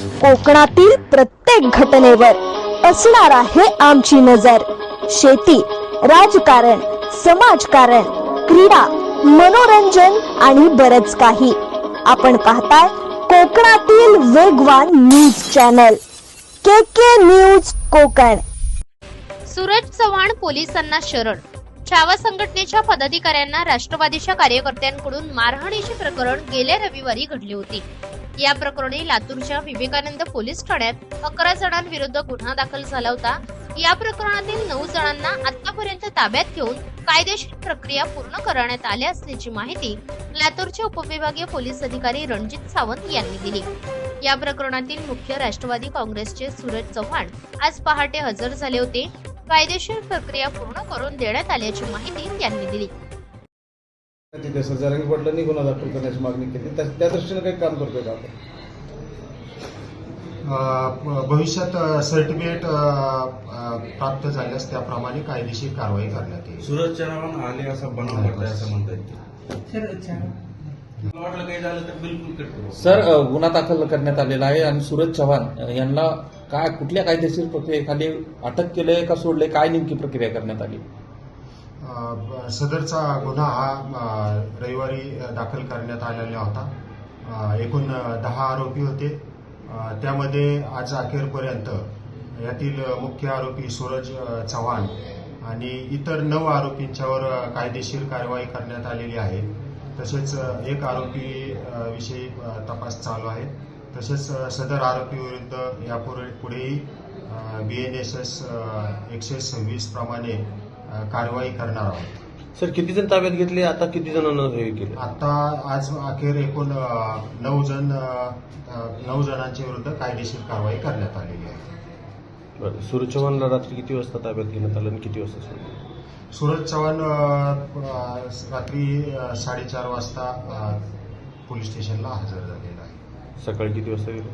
कोकणातील प्रत्येक घटनेवर असणार आहे आमची नजर. शेती राजकारण समाजकारण क्रीडा मनोरंजन आणि बरच काही. आपण पाहताय कोकणातील वेगवान news channel. K K news Kokan. Suraj Chavan पोलिसांना शरण छावा संघटनेच्या पदाधिकाऱ्यांना राष्ट्रवादीच्या कार्यकर्त्यांकडून मारहाणीचे प्रकरण गेल्या रविवारी घडले होते. या प्रकरणी लातूरच्या विवेकानंद पोलीस ठाण्यात अकरा जणांविरुद्ध गुन्हा दाखल झाला होता. या प्रकरणातील नऊ जणांना आतापर्यंत ताब्यात घेऊन कायदेशीर प्रक्रिया पूर्ण करण्यात आल्या असल्याची माहिती लातूरचे उपविभागीय पोलीस अधिकारी रणजित सावंत यांनी दिली. या प्रकरणातील मुख्य राष्ट्रवादी काँग्रेसचे सूरज चव्हाण आज पहाटे हजर झाले होते. कायदेशीर प्रक्रिया पूर्ण करून देण्यात आल्याची माहिती त्यांनी दिली. तिथे पाटलांनी गुन्हा दाखल करण्याची मागणी केली. त्या त्या दृष्टीने काही काम करतोय का आपण? भविष्यात सर्टिफिकेट प्राप्त झाल्यास त्याप्रमाणे कायदेशीर कारवाई करण्यात येईल. सूरज चव्हाण आले असं बनवून घेतलंय असं म्हणतायत मला वाटलं काही झालं तर बिलकुल कट करू. सर गुन्हा दाखल करण्यात आलेला आहे आणि सूरज चव्हाण यांना काय कुठल्या कायदेशीर प्रक्रियेखाली अटक केलंय का सोडले काय नेमकी प्रक्रिया करण्यात आली? सदरचा गुन्हा हा रविवारी दाखल करण्यात आलेला होता. एकूण दहा आरोपी होते. त्यामध्ये आज अखेरपर्यंत यातील मुख्य आरोपी सूरज चव्हाण आणि इतर नऊ आरोपींच्यावर कायदेशीर कारवाई करण्यात आलेली आहे. तसेच एक आरोपी विषयी तपास चालू आहे. तसेच सदर आरोपी विरुद्ध यापुढे पुढेही बी एन एस एस एकशे सव्वीस प्रमाणे कारवाई करणार आहोत. सर किती जण ताब्यात घेतले? आता किती जणांना हे केलं? आता आज अखेर एकूण नऊ जण नऊ जणांच्या विरुद्ध कायदेशीर कारवाई करण्यात आलेली आहे. बरं. सूरज चव्हाणला रात्री किती वाजता ताब्यात घेण्यात आलं आणि किती वाजता सोडलं? सूरज चव्हाण अ, रात्री अ, साडेचार वाजता अ, पोलीस स्टेशनला हजर झालेला आहे. सकाळी किती वाजता गेलो?